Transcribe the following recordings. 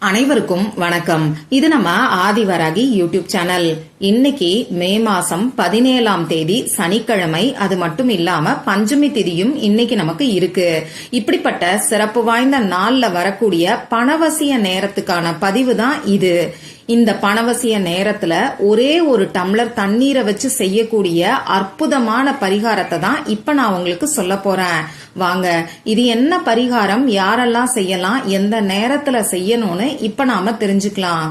அனைவருக்கும் வணக்கம். இது நம்ம ஆதிவராகி யூடியூப் சேனல். இன்னைக்கு மே மாசம் பதினேழாம் தேதி சனிக்கிழமை. அது மட்டும் இல்லாம பஞ்சமி திதியும் இன்னைக்கு நமக்கு இருக்கு. இப்படிப்பட்ட சிறப்பு வாய்ந்த நாள்ல வரக்கூடிய பணவசிய நேரத்துக்கான பதிவு தான் இது. இந்த பணவசிய நேரத்துல ஒரே ஒரு டம்ளர் தண்ணீரை வச்சு செய்யக்கூடிய அற்புதமான பரிகாரத்தை தான் இப்ப நான் உங்களுக்கு சொல்ல போறேன். வாங்க இது என்ன பரிகாரம்? யாரெல்லாம் செய்யலாம்? எந்த நேரத்துல செய்யணும்னு இப்ப நாம தெரிஞ்சுக்கலாம்.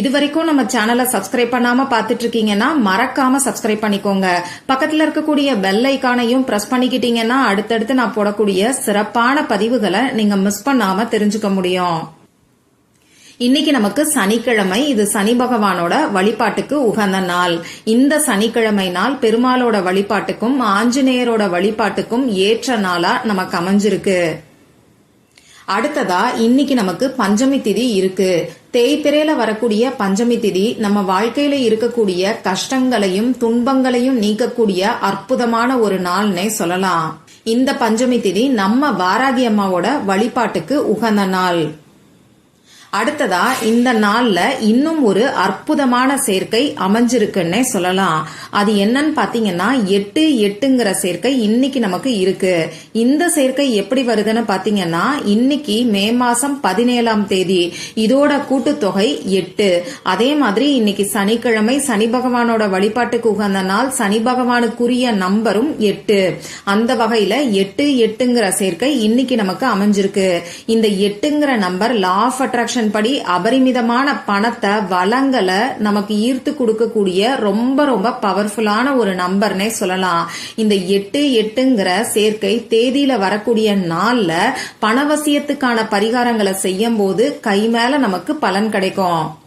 இது வரைக்கும் நம்ம சேனலை சப்ஸ்கிரைப் பண்ணாம பாத்துட்டு இருக்கீங்கன்னா மறக்காம சப்ஸ்கிரைப் பண்ணிக்கோங்க. பக்கத்துல இருக்கக்கூடிய பெல் ஐக்கானையும் பிரஸ் பண்ணிக்கிட்டீங்கன்னா அடுத்தடுத்து நான் போடக்கூடிய சிறப்பான பதிவுகளை நீங்க மிஸ் பண்ணாம தெரிஞ்சுக்க முடியும். இன்னைக்கு நமக்கு சனிக்கிழமை. இது சனி பகவானோட வழிபாட்டுக்கு உகந்த நாள். இந்த சனிக்கிழமை நாள் பெருமாளோட வழிபாட்டுக்கும் ஆஞ்சநேயரோட வழிபாட்டுக்கும் ஏற்ற நாளா நமக்கு அமைஞ்சிருக்கு. அடுத்ததா இன்னைக்கு நமக்கு பஞ்சமி திதி இருக்கு. தேய்பிரையில வரக்கூடிய பஞ்சமி திதி நம்ம வாழ்க்கையில இருக்கக்கூடிய கஷ்டங்களையும் துன்பங்களையும் நீக்கக்கூடிய அற்புதமான ஒரு நாள்னே சொல்லலாம். இந்த பஞ்சமி திதி நம்ம வாராகி அம்மாவோட வழிபாட்டுக்கு உகந்த நாள். அடுத்ததா இந்த நாள்ல இன்னும் ஒரு அற்புதமான சேர்க்கை அமைஞ்சிருக்குன்னே சொல்லலாம். அது என்னன்னு பாத்தீங்கன்னா எட்டு எட்டுங்கிற சேர்க்கை இன்னைக்கு நமக்கு இருக்கு. இந்த சேர்க்கை எப்படி வருதுன்னு பாத்தீங்கன்னா இன்னைக்கு மே மாசம் பதினேழாம் தேதி. இதோட கூட்டுத்தொகை எட்டு. அதே மாதிரி இன்னைக்கு சனிக்கிழமை சனி பகவானோட வழிபாட்டுக்கு உகந்த நாள் சனி பகவானுக்குரிய நம்பரும் எட்டு. அந்த வகையில எட்டு எட்டுங்கிற சேர்க்கை இன்னைக்கு நமக்கு அமைஞ்சிருக்கு. இந்த எட்டுங்கிற நம்பர் லா ஆஃப் அட்ராக்ஷன் படி அபரிமிதமான பணத்தை வளங்களை நமக்கு ஈர்த்து கொடுக்கக்கூடிய ரொம்ப ரொம்ப பவர்ஃபுல்லான ஒரு நம்பர்னே சொல்லலாம். இந்த எட்டு எட்டுங்கிற சேர்க்கை தேதியில வரக்கூடிய நாள்ல பணவசியத்துக்கான பரிகாரங்களை செய்யும் போது கை மேல நமக்கு பலன் கிடைக்கும்.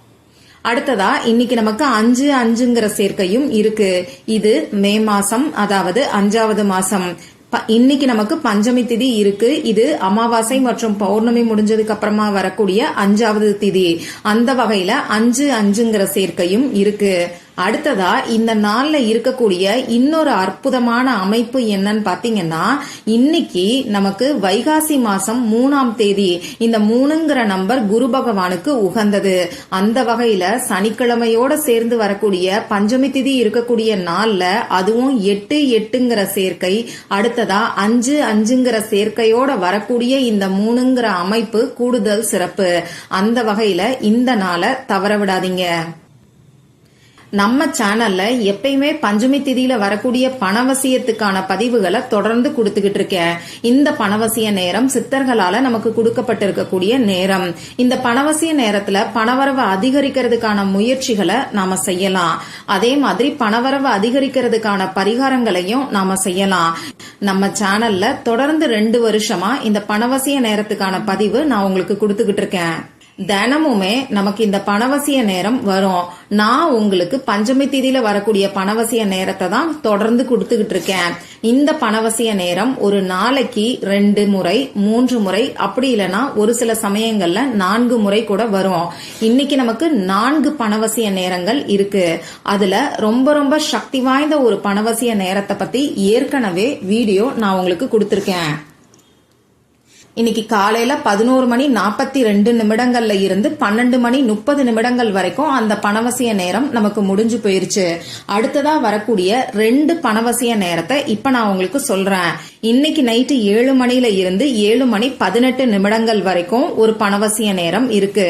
அடுத்ததா இன்னைக்கு நமக்கு அஞ்சு அஞ்சுங்கிற சேர்க்கையும் இருக்கு. இது மே மாசம் அதாவது அஞ்சாவது மாசம். இன்னைக்கு நமக்கு பஞ்சமி திதி இருக்கு. இது அமாவாசை மற்றும் பௌர்ணமி முடிஞ்சதுக்கு அப்புறமா வரக்கூடிய அஞ்சாவது திதி. அந்த வகையில அஞ்சு அஞ்சுங்கிற சேர்க்கையும் இருக்கு. அடுத்ததா இந்த நாள்ல இருக்கக்கூடிய இன்னொரு அற்புதமான அமைப்பு என்னன்னு பாத்தீங்கன்னா இன்னைக்கு நமக்கு வைகாசி மாசம் மூணாம் தேதி. இந்த மூணுங்கிற நம்பர் குரு பகவானுக்கு உகந்தது. அந்த வகையில சனிக்கிழமையோட சேர்ந்து வரக்கூடிய பஞ்சமி திதி இருக்கக்கூடிய நாள்ல அதுவும் எட்டு எட்டுங்கிற சேர்க்கை அடுத்ததா அஞ்சு அஞ்சுங்கிற சேர்க்கையோட வரக்கூடிய இந்த மூணுங்கிற அமைப்பு கூடுதல் சிறப்பு. அந்த வகையில இந்த நாளை தவற விடாதீங்க. நம்ம சேனல்ல எப்பயுமே பஞ்சமி திதியில வரக்கூடிய பணவசியத்துக்கான பதிவுகளை தொடர்ந்து கொடுத்துக்கிட்டு இருக்கேன் இந்த பணவசிய நேரம் சித்தர்களால நமக்கு கொடுக்கப்பட்டிருக்கக்கூடிய நேரம். இந்த பணவசிய நேரத்துல பணவரவு அதிகரிக்கிறதுக்கான முயற்சிகளை நாம செய்யலாம். அதே மாதிரி பணவரவு அதிகரிக்கிறதுக்கான பரிகாரங்களையும் நாம செய்யலாம். நம்ம சேனல்ல தொடர்ந்து ரெண்டு வருஷமா இந்த பணவசிய நேரத்துக்கான பதிவு நான் உங்களுக்கு கொடுத்துக்கிட்டு இருக்கேன். தினமுமே நமக்கு இந்த பணவசிய நேரம் வரும். நான் உங்களுக்கு பஞ்சமி தேதியில வரக்கூடிய பணவசிய நேரத்தை தான் தொடர்ந்து கொடுத்துக்கிட்டு இருக்கேன். இந்த பணவசிய நேரம் ஒரு நாளைக்கு ரெண்டு முறை மூன்று முறை அப்படி இல்லைன்னா ஒரு சில சமயங்கள்ல நான்கு முறை கூட வரும். இன்னைக்கு நமக்கு நான்கு பணவசிய நேரங்கள் இருக்கு. அதுல ரொம்ப ரொம்ப சக்தி வாய்ந்த ஒரு பணவசிய நேரத்தை பத்தி ஏற்கனவே வீடியோ நான் உங்களுக்கு கொடுத்துருக்கேன். இன்னைக்கு காலையில பதினோரு மணி நாற்பத்தி ரெண்டு நிமிடங்கள்ல இருந்து பன்னெண்டு மணி முப்பது நிமிடங்கள் வரைக்கும் அந்த பணவசிய நேரம் நமக்கு முடிஞ்சு போயிருச்சு. அடுத்ததா வரக்கூடிய ரெண்டு பணவசிய நேரத்தை இப்ப நான் உங்களுக்கு சொல்றேன். இன்னைக்கு நைட்டு ஏழு மணில இருந்து ஏழு மணி பதினெட்டு நிமிடங்கள் வரைக்கும் ஒரு பணவசிய நேரம் இருக்கு.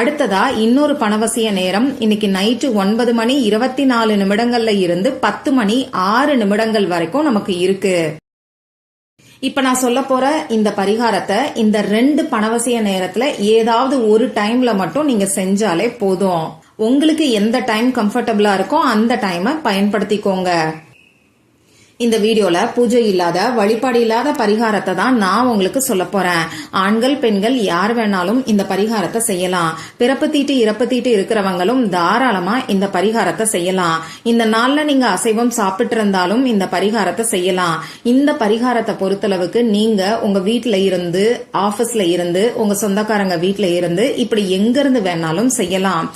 அடுத்ததா இன்னொரு பணவசிய நேரம் இன்னைக்கு நைட்டு ஒன்பது மணி இருபத்தி நாலு நிமிடங்கள்ல இருந்து பத்து மணி ஆறு நிமிடங்கள் வரைக்கும் நமக்கு இருக்கு. இப்ப நான் சொல்ல போற இந்த பரிகாரத்தை இந்த ரெண்டு பணவசிய நேரத்துல ஏதாவது ஒரு டைம்ல மட்டும் நீங்க செஞ்சாலே போதும். உங்களுக்கு எந்த டைம் கம்ஃபர்டபுளா இருக்கோ அந்த டைமை பயன்படுத்திக்கோங்க. இந்த வீடியோல பூஜை இல்லாத வழிபாடு இல்லாத பரிகாரத்தை தான் நான் உங்களுக்கு சொல்ல போறேன். ஆண்கள் பெண்கள் யார் வேணாலும் இந்த பரிகாரத்தை செய்யலாம். பிறப்பு தீட்டு இறப்பு தீட்டு இருக்கிறவங்களும் தாராளமா இந்த பரிகாரத்தை செய்யலாம். இந்த நாள்ல நீங்க அசைவம் சாப்பிட்டு இருந்தாலும் இந்த பரிகாரத்தை செய்யலாம். இந்த பரிகாரத்தை பொறுத்தளவுக்கு நீங்க உங்க வீட்டுல இருந்து ஆபீஸ்ல இருந்து உங்க சொந்தக்காரங்க வீட்டுல இருந்து இப்படி எங்க இருந்து வேணாலும் செய்யலாம்.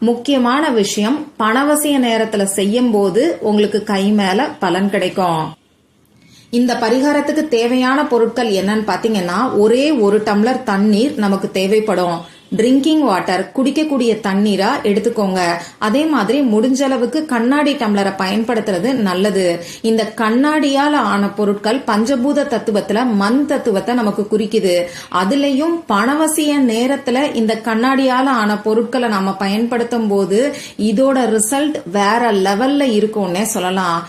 முக்கியமான விஷயம் பணவசிய நேரத்துல செய்யும் போது உங்களுக்கு கை மேல பலன் கிடைக்கும். இந்த பரிகாரத்துக்கு தேவையான பொருட்கள் என்னன்னு பாத்தீங்கன்னா ஒரே ஒரு டம்ளர் தண்ணீர் நமக்கு தேவைப்படும். ட்ரிங்கிங் வாட்டர் குடிக்கக்கூடிய தண்ணீரா எடுத்துக்கோங்க. அதே மாதிரி முடிஞ்ச அளவுக்கு கண்ணாடி டம்ளரை பயன்படுத்துறது நல்லது. இந்த கண்ணாடியால் ஆன பொருட்கள் பஞ்சபூத தத்துவத்துல மண் தத்துவத்தை நமக்கு குறிக்குது. அதுலயும் பணவசிய நேரத்துல இந்த கண்ணாடியால ஆன பொருட்களை நாம பயன்படுத்தும் போது இதோட ரிசல்ட் வேற லெவல்ல இருக்கும்னே சொல்லலாம்.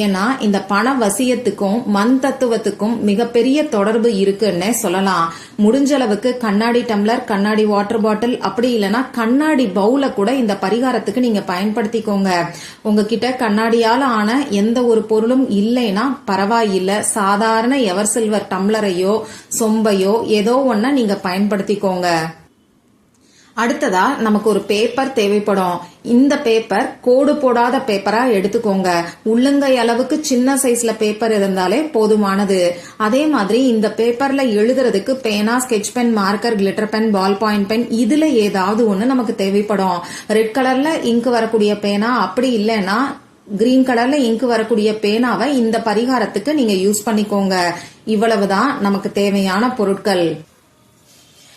ஏன்னா இந்த பண வசியத்துக்கும் மண் தத்துவத்துக்கும் மிகப்பெரிய தொடர்பு இருக்குன்னே சொல்லலாம். முடிஞ்ச அளவுக்கு கண்ணாடி டம்ளர் கண்ணாடி வாட்டர் பாட்டில் அப்படி இல்லைன்னா கண்ணாடி பவுல கூட இந்த பரிகாரத்துக்கு நீங்க பயன்படுத்திக்கோங்க. உங்ககிட்ட கண்ணாடியால ஆன எந்த ஒரு பொருளும் இல்லைன்னா பரவாயில்லை. சாதாரண எவர் சில்வர் டம்ளரையோ சொம்பையோ ஏதோ ஒன்ன நீங்க பயன்படுத்திக்கோங்க. அடுத்ததா நமக்கு ஒரு பேப்பர் தேவைப்படும். இந்த பேப்பர் கோடு போடாத பேப்பரா எடுத்துக்கோங்க. உள்ளங்கை அளவுக்கு சின்ன சைஸ்ல பேப்பர் இருந்தாலே போதுமானது. அதே மாதிரி இந்த பேப்பர்ல எழுதுறதுக்கு பேனா sketch pen marker glitter pen ball point pen இதுல ஏதாவது ஒண்ணு நமக்கு தேவைப்படும். ரெட் கலர்ல இங்க் வரக்கூடிய பேனா அப்படி இல்லைன்னா கிரீன் கலர்ல இங்க் வரக்கூடிய பேனாவை இந்த பரிகாரத்துக்கு நீங்க யூஸ் பண்ணிக்கோங்க. இவ்வளவுதான் நமக்கு தேவையான பொருட்கள்.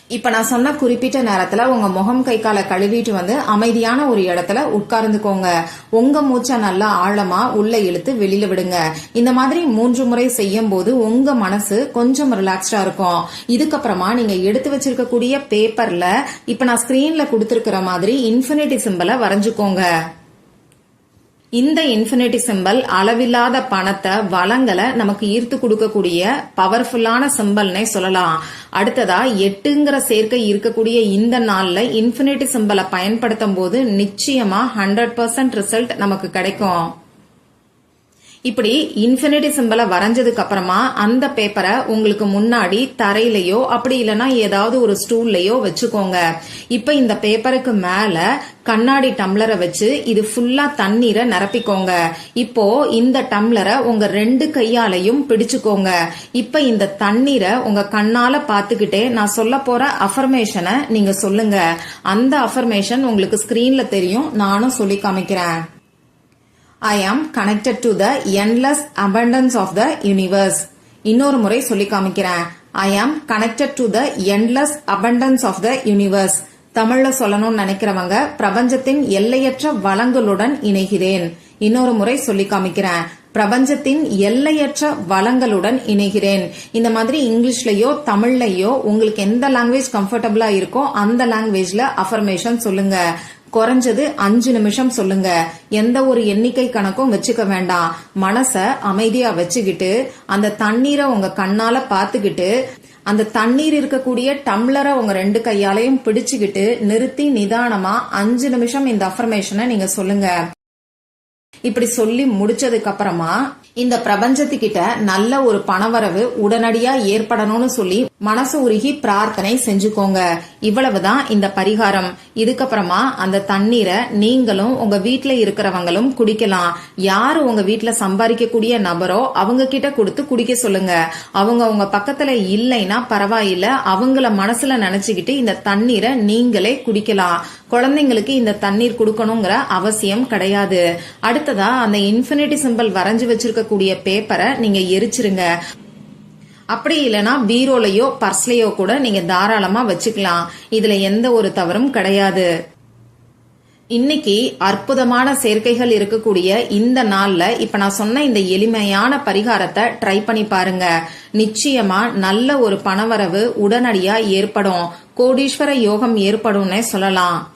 இப்ப நான் சொன்ன குறிப்பிட்ட நேரத்துல உங்க முகம் கை காலை கழுவிட்டு வந்து அமைதியான ஒரு இடத்துல உட்கார்ந்துக்கோங்க. உங்க மூச்சை நல்லா ஆழமா உள்ள இழுத்து வெளியில விடுங்க. இந்த மாதிரி மூன்று முறை செய்யும் போது உங்க மனசு கொஞ்சம் ரிலாக்ஸ்டா இருக்கும். இதுக்கப்புறமா நீங்க எடுத்து வச்சிருக்கக்கூடிய பேப்பர்ல இப்ப நான் ஸ்கிரீன்ல கொடுத்துருக்கிற மாதிரி இன்ஃபினிட்டி சிம்பிளை வரைஞ்சுக்கோங்க. இந்த இன்ஃபினிட்டி சிம்பல் அளவில்லாத பணத்தை வளங்களை நமக்கு ஈர்த்து கொடுக்கக்கூடிய பவர்ஃபுல்லான சிம்பல்னே சொல்லலாம். அடுத்ததா எட்டுங்கிற சேர்க்கை இருக்கக்கூடிய இந்த நாள்ல இன்ஃபினிட்டி சிம்பலை பயன்படுத்தும் போது நிச்சயமா ஹண்ட்ரட் பர்சன்ட் ரிசல்ட் நமக்கு கிடைக்கும். இப்படி இன்ஃபினிட்டி சிம்பிளை வரைஞ்சதுக்கு அப்புறமா அந்த பேப்பரை உங்களுக்கு முன்னாடி தரையிலையோ அப்படி இல்லைன்னா ஏதாவது ஒரு ஸ்டூல்லையோ வச்சுக்கோங்க. இப்ப இந்த பேப்பருக்கு மேல கண்ணாடி டம்ளரை வச்சு இது ஃபுல்லா தண்ணீரை நிரப்பிக்கோங்க. இப்போ இந்த டம்ளரை உங்க ரெண்டு கையாலையும் பிடிச்சுக்கோங்க. இப்ப இந்த தண்ணீரை உங்க கண்ணால பாத்துக்கிட்டே நான் சொல்ல போற அஃபர்மேஷனை நீங்க சொல்லுங்க. அந்த அஃபர்மேஷன் உங்களுக்கு ஸ்கிரீன்ல தெரியும் நானும் சொல்லி காமிக்கிறேன். I am connected to the endless abundance of the universe இன்னொரு முறை சொல்லி காமிக்கிறேன். I am connected to the endless abundance of the universe தமிழ்ல சொல்லணும்னு நினைக்கிறவங்க பிரபஞ்சத்தின் எல்லையற்ற வளங்களுடன் இணைகிறேன். இன்னொரு முறை சொல்லி காமிக்கிறேன். பிரபஞ்சத்தின் எல்லையற்ற வளங்களுடன் இணைகிறேன். இந்த மாதிரி இங்கிலீஷ்லயோ தமிழ்லயோ உங்களுக்கு எந்த லாங்குவேஜ் கம்ஃபர்டபுளா இருக்கோ அந்த லாங்குவேஜ்ல அஃபர்மேஷன் சொல்லுங்க. குறைஞ்சது அஞ்சு நிமிஷம் சொல்லுங்க. எந்த ஒரு எண்ணிக்கை கணக்கும் வச்சுக்க வேண்டாம். மனச அமைதியா வச்சுக்கிட்டு அந்த தண்ணீரை உங்க கண்ணால பாத்துக்கிட்டு அந்த தண்ணீர் இருக்கக்கூடிய டம்ளரை உங்க ரெண்டு கையாலையும் பிடிச்சுக்கிட்டு நிறுத்தி நிதானமா அஞ்சு நிமிஷம் இந்த அஃபர்மேஷனை நீங்க சொல்லுங்க. இப்படி சொல்லி முடிச்சதுக்கு அப்புறமா இந்த பிரபஞ்சத்துக்கிட்ட நல்ல ஒரு பணவரவு உடனடியா ஏற்படணும்னு சொல்லி மனசு உருகி பிரார்த்தனை செஞ்சுக்கோங்க. இவ்வளவுதான் இந்த பரிகாரம். இதுக்கப்புறமா அந்த தண்ணீரை நீங்களும் உங்க வீட்டுல இருக்கிறவங்களும் குடிக்கலாம். யாரு உங்க வீட்டுல சம்பாதிக்கக்கூடிய நபரோ அவங்க கிட்ட கொடுத்து குடிக்க சொல்லுங்க. அவங்க உங்க பக்கத்துல இல்லைன்னா பரவாயில்ல. அவங்கள மனசுல நினைச்சுக்கிட்டு இந்த தண்ணீரை நீங்களே குடிக்கலாம். குழந்தைங்களுக்கு இந்த தண்ணீர் கொடுக்கணுங்கிற அவசியம் கிடையாது. அடுத்ததா அந்த இன்ஃபினிட்டி சிம்பிள் வரைஞ்சு வச்சிருக்கக்கூடிய பேப்பரை நீங்க எரிச்சிருங்க. அப்படி இல்லைன்னா பீரோலையோ பர்ஸ்லையோ கூட நீங்க தாராளமா வச்சுக்கலாம். இதுல எந்த ஒரு தவறும் கிடையாது. இன்னைக்கு அற்புதமான சேர்க்கைகள் இருக்கக்கூடிய இந்த நாள்ல இப்ப நான் சொன்ன இந்த எளிமையான பரிகாரத்தை ட்ரை பண்ணி பாருங்க. நிச்சயமா நல்ல ஒரு பணவரவு உடனடியா ஏற்படும். கோடீஸ்வர யோகம் ஏற்படும்னே சொல்லலாம்.